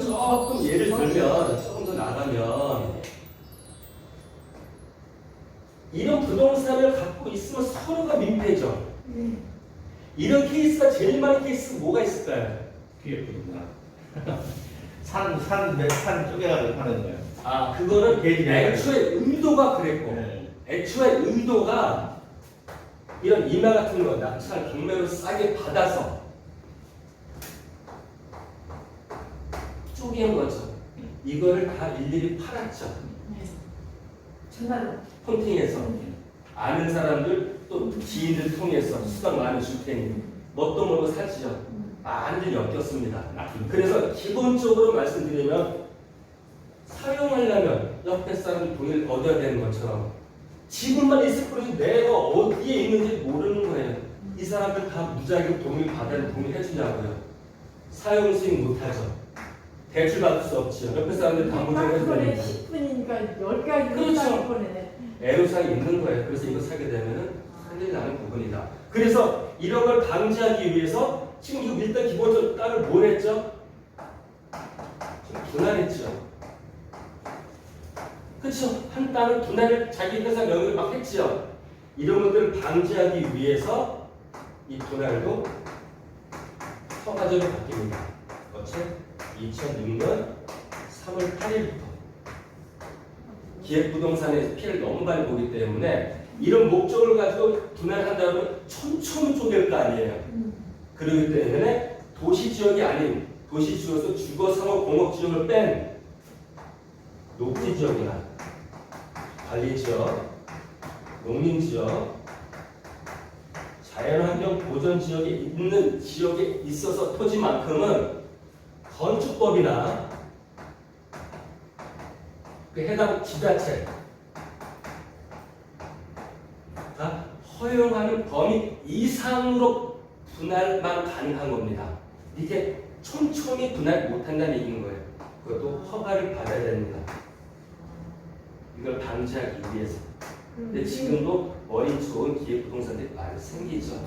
조금 예를 들면 조금 더 나가면 이런 부동산을 갖고 있으면 서로가 민폐죠. 이런 케이스가 제일 많은 케이스가 뭐가 있을까요? 뒤에 부분다. 산, 산, 몇산 쪼개가지고 파는 거예요. 아 그거는. 애초에 의도가 그랬고 네. 애초에 의도가 이런 이마 같은 거 낙찰 경매로 싸게 받아서 쪼개는 거죠. 이거를 다 일일이 팔았죠. 전날로. 폰팅해서 아는 사람들 또 지인들 통해서 수당 많이 줄 테니 뭣도 모르고 사지요. 많이들 엮였습니다. 그래서 기본적으로 말씀드리면 사용하려면 옆에 사람 동의를 얻어야 되는 것처럼 지금만 있을 뿐이지 내가 어디에 있는지 모르는 거예요. 이 사람들 다 무작위로 동의를 받아야 동의해 주냐고요. 사용 수익 못하죠. 대출 받을 수 없지요. 옆에 사람들 해줘야 딱 되니까. 10분이니까 10가지 그렇죠. 거네. 애로사항이 있는 거예요. 그래서 이거 사게 되면은 큰일 나는 부분이다. 그래서 이런 걸 방지하기 위해서 지금 이거 일단 기본적으로 땅을 뭘 했죠? 지금 분할했죠. 그렇죠. 한 땅을 분할을 자기 회사 명의로 막 했지요. 이런 것들을 방지하기 위해서 이 분할도 허가제로 바뀝니다. 어째 2006년 3월 8일부터 기획부동산에서 피해를 너무 많이 보기 때문에 이런 목적을 가지고 분할한다면 촘촘히 쪼갤 거 아니에요. 그렇기 때문에 도시 지역이 아닌 도시 지역에서 주거, 상업, 공업 지역을 뺀 녹지 지역이나 관리 지역, 농림 지역, 자연환경 보전 지역에 있는 지역에 있어서 토지만큼은 건축법이나 그 해당 지자체가 허용하는 범위 이상으로 분할만 가능한 겁니다. 이게 촘촘히 분할 못한다는 얘기인 거예요. 그것도 허가를 받아야 됩니다. 이걸 방지하기 위해서. 근데 지금도 머리 좋은 기획 부동산들이 많이 생기죠.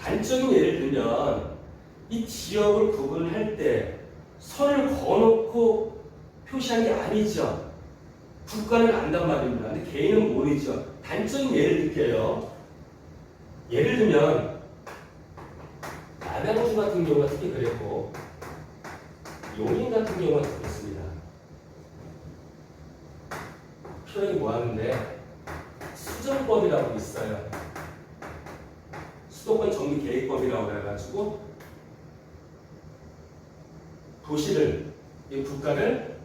단적인 예를 들면 이 지역을 구분할 때 선을 그어놓고 표시한 게 아니죠. 국가는 안단 말입니다. 근데 개인은 모르죠. 단적인 예를 들게요. 예를 들면 남양주 같은 경우가 특히 그랬고 용인 같은 경우가 그렇습니다. 표현이 뭐하는데 수정법이라고 있어요. 수도권 정비 계획법이라고 해가지고 도시를 이 국가를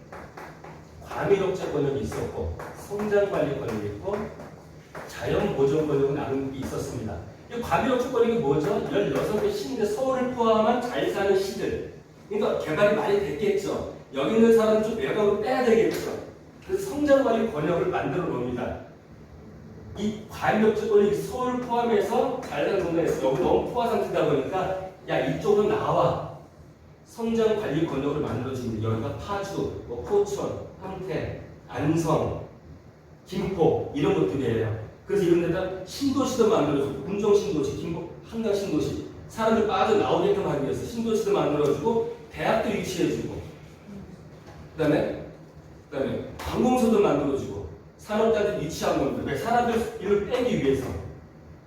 과밀업체 권역이 있었고 성장 관리 권역이 있고 자연 보존 권역은 나눈 게 있었습니다. 이 과밀업체 권역이 뭐죠? 16개 시인데 서울을 포함한 잘 사는 시들. 그러니까 개발이 많이 됐겠죠. 여기 있는 사람 좀 외곽으로 빼야 되겠죠. 그래서 성장 관리 권역을 만들어 놓습니다. 이 과밀업체 권역이 서울 포함해서 잘 사는 동네에서 여기 너무 포화 상태다 보니까 야 이쪽으로 나와. 성장 관리 권역을 만들어줍니다. 여기가 파주, 뭐 포천, 함태, 안성, 김포 이런 것들이에요. 그래서 이런 데다 신도시도 만들어주고 군정 신도시, 김포 한강 신도시 사람들 빠져 나오게끔 하기 위해서 신도시도 만들어주고 대학도 유치해주고 그다음에 그다음에 관공서도 만들어주고 산업단지 유치한 겁니다. 왜 사람들 일을 빼기 위해서.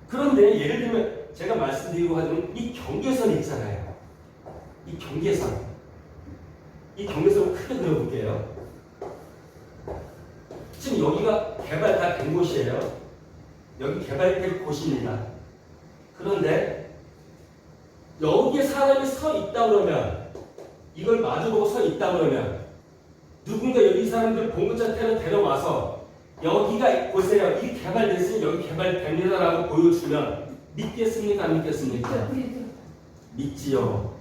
그런데 예를 들면 제가 말씀드리고 하자면 이 경계선 있잖아요. 이 경계선. 이 경계선을 크게 그려볼게요. 지금 여기가 개발 다 된 곳이에요. 여기 개발될 곳입니다. 그런데 여기에 사람이 서 있다 그러면 이걸 마주보고 서 있다 그러면 누군가 여기 사람들 봉급자태로 데려와서 여기가 보세요. 이 개발됐으니 여기 개발됩니다라고 보여주면 믿겠습니까? 안 믿겠습니까? 믿지요.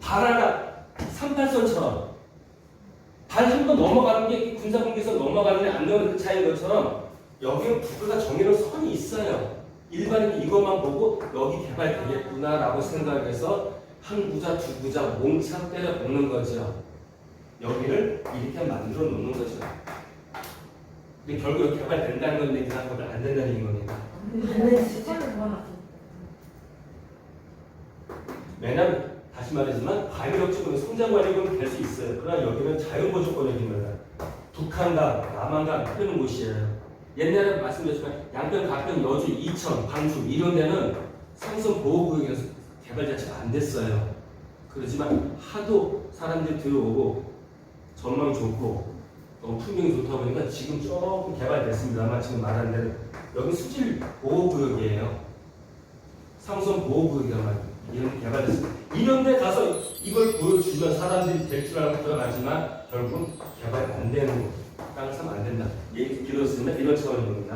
발 하나 38선처럼 발 한 번 넘어가는 게 군사분계선 넘어가는 게안 되는 그 차이인 것처럼 여기는 국가가 정해놓은 선이 있어요. 일반인이 이것만 보고 여기 개발되겠구나라고 생각해서 한 구자 두 구자 몽창 때려 먹는 거죠. 여기를 이렇게 만들어 놓는 거죠. 근데 결국 여기 개발된다는 건 얘기는 하고 안 된다는 얘기인 겁니다. 네. 왜냐면 다시 말하지만 과밀업적으로 성장관리군 될수 있어요. 그러나 여기는 자연보존권역입니다. 북한과 남한과 흐르는 곳이에요. 옛날에 말씀드렸지만 양평, 가평, 여주, 이천, 광주 이런 데는 상선 보호구역에서 개발 자체가 안 됐어요. 그렇지만 하도 사람들이 들어오고 전망이 좋고 너무 풍경이 좋다 보니까 지금 조금 개발됐습니다만 지금 말한 대로 여기 수질 보호구역이에요. 상선 보호구역이란 이 런 개발됐습니다. 이런 데 가서 이걸 보여주면 사람들이 될 줄 알고 들어가지만 결국 개발이 안 되는 곳. 땅을 사면 안 된다. 얘기 길었으면 이런 차원입니다.